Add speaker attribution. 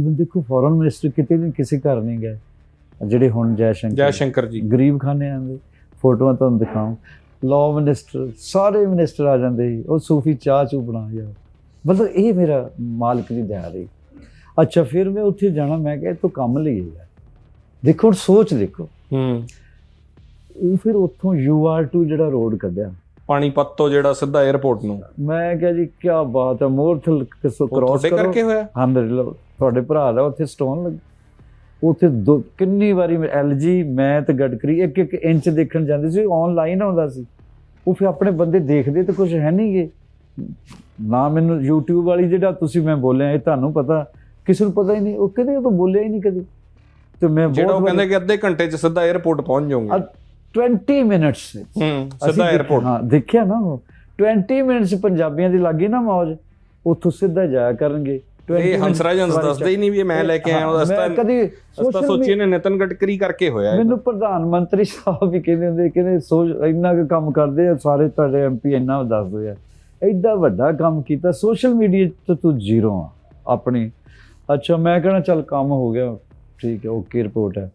Speaker 1: Even ਦੇਖੋ foreign minister ਕਿਤੇ ਵੀ ਕਿਸੇ ਘਰ ਨਹੀਂ ਗਏ। ਜਿਹੜੇ ਹੁਣ ਜੈ ਸ਼ੰਕਰ
Speaker 2: ਜੈ। ਸ਼ੰਕਰ ਜੀ।
Speaker 1: ਗਰੀਬ ਖਾਨਿਆਂ ਦੇ ਫੋਟੋਆਂ ਤੁਹਾਨੂੰ ਦਿਖਾਉਂ। ਲਾਅ ਮਿਨਿਸਟਰ ਸਾਰੇ ਮਿਨਿਸਟਰ ਆ ਜਾਂਦੇ ਉਹ ਸੂਫੀ ਚਾਹ ਚੂ ਬਣਾ ਜਾ ਮਤਲਬ ਇਹ ਮੇਰਾ ਮਾਲਕ ਦੀ ਦਇਆ ਰਹੀ। ਅੱਛਾ ਫਿਰ ਮੈਂ ਉੱਥੇ ਜਾਣਾ। ਮੈਂ ਕਿਹਾ ਤੋਂ ਕੰਮ ਲਈਏ ਯਾਰ ਦੇਖੋ ਹੁਣ ਸੋਚ ਦੇਖੋ।
Speaker 2: ਹੂੰ।
Speaker 1: ਉਹ ਫਿਰ ਉੱਥੋਂ UR2 ਜਿਹੜਾ ਰੋਡ ਕੱਢਿਆ।
Speaker 2: ਪਾਣੀਪਤ ਤੋਂ ਜਿਹੜਾ ਸਿੱਧਾ 에어ਪੋਰਟ ਨੂੰ।
Speaker 1: ਮੈਂ ਕਿਹਾ ਜੀ ਕੀ ਬਾਤ ਹੈ ਮੋਰਥਲ ਕਿਸੋ ਕ੍ਰੋਸ ਕਰੋ।
Speaker 2: ਕਰਕੇ ਹੋਇਆ?
Speaker 1: ਹਾਂ ਮੇਰੇ ਤੁਹਾਡੇ ਭਰਾ ਦਾ ਉੱਥੇ ਸਟੋਨ ਲੱਗ ਉੱਥੇ ਕਿੰਨੀ ਵਾਰੀ ਐਲਜੀ ਮੈਂ ਤੇ ਗਡਕਰੀ ਇੱਕ ਇੱਕ ਇੰਚ ਦੇਖਣ ਜਾਂਦੇ ਸੀ ਆਨਲਾਈਨ ਆਉਂਦਾ ਸੀ। ਉਹ ਫਿਰ ਆਪਣੇ ਬੰਦੇ ਦੇਖਦੇ ਤੇ ਕੁਝ ਹੈ ਨਹੀਂਗੇ ਨਾ ਮੈਨੂੰ YouTube ਵਾਲੀ ਜਿਹੜਾ ਤੁਸੀਂ ਮੈਂ ਬੋਲਿਆ ਇਹ ਤੁਹਾਨੂੰ ਪਤਾ। ਕਿਸੇ ਨੂੰ ਪਤਾ ਹੀ ਨਹੀਂ ਉਹ ਕਦੇ ਉਹ ਤਾਂ ਬੋਲਿਆ ਹੀ ਨਹੀਂ ਕਦੇ। ਤੇ ਮੈਂ ਬਹੁਤ
Speaker 2: ਜਿਹੜਾ ਉਹ ਕਹਿੰਦੇ ਕਿ ਅੱਧੇ ਘੰਟੇ 'ਚ ਸਿੱਧਾ 에어ਪੋਰਟ ਪਹੁੰਚ ਜਾਓਗੇ।
Speaker 1: 20 ਮਿੰਟਸ
Speaker 2: ਹੂੰ ਸਿੱਧਾ 에어ਪੋਰਟ
Speaker 1: ਹਾਂ ਦੇਖਿਆ ਨਾ ਉਹ। 20 ਮਿੰਟਸ ਪੰਜਾਬੀਆਂ ਦੀ ਲੱਗੀ ਨਾ ਮੌਜ। ਉੱਥੋਂ ਸਿੱਧਾ ਜਾਇਆ ਕਰਨਗੇ। 20
Speaker 2: ਇਹ ਹੰਸਰਾਜ ਹੰਸ ਦੱਸਦੇ ਹੀ ਨਹੀਂ ਵੀ ਇਹ ਮੈਂ ਲੈ ਕੇ ਆਇਆ ਉਹ ਅਸਤਾ
Speaker 1: ਮੈਂ ਕਦੀ
Speaker 2: ਸੋਚੀ ਨੇ ਨਿਤਨ ਗਡਕਰੀ ਕਰਕੇ ਹੋਇਆ ਇਹ
Speaker 1: ਮੈਨੂੰ ਪ੍ਰਧਾਨ ਮੰਤਰੀ ਸਾਹਿਬ ਵੀ ਕਹਿੰਦੇ ਹੁੰਦੇ ਕਹਿੰਦੇ ਸੋਚ ਇੰਨਾ ਕੁ ਕੰਮ ਕਰਦੇ ਆ ਸਾਰੇ ਤੁਹਾਡੇ ਐਮਪੀ ਇੰਨਾ ਦੱਸਦੇ ਆ ਐਡਾ ਵੱਡਾ ਕੰਮ ਕੀਤਾ ਸੋਸ਼ਲ ਮੀਡੀਆ ਤੇ ਤੂੰ ਜ਼ੀਰੋ ਆ ਆਪਣੀ। ਅੱਛਾ ਮੈਂ ਕਹਣਾ ਚੱਲ ਕੰਮ ਹੋ ਗਿਆ ਠੀਕ ਹੈ ਓਕੇ ਰਿਪੋਰਟ ਹੈ।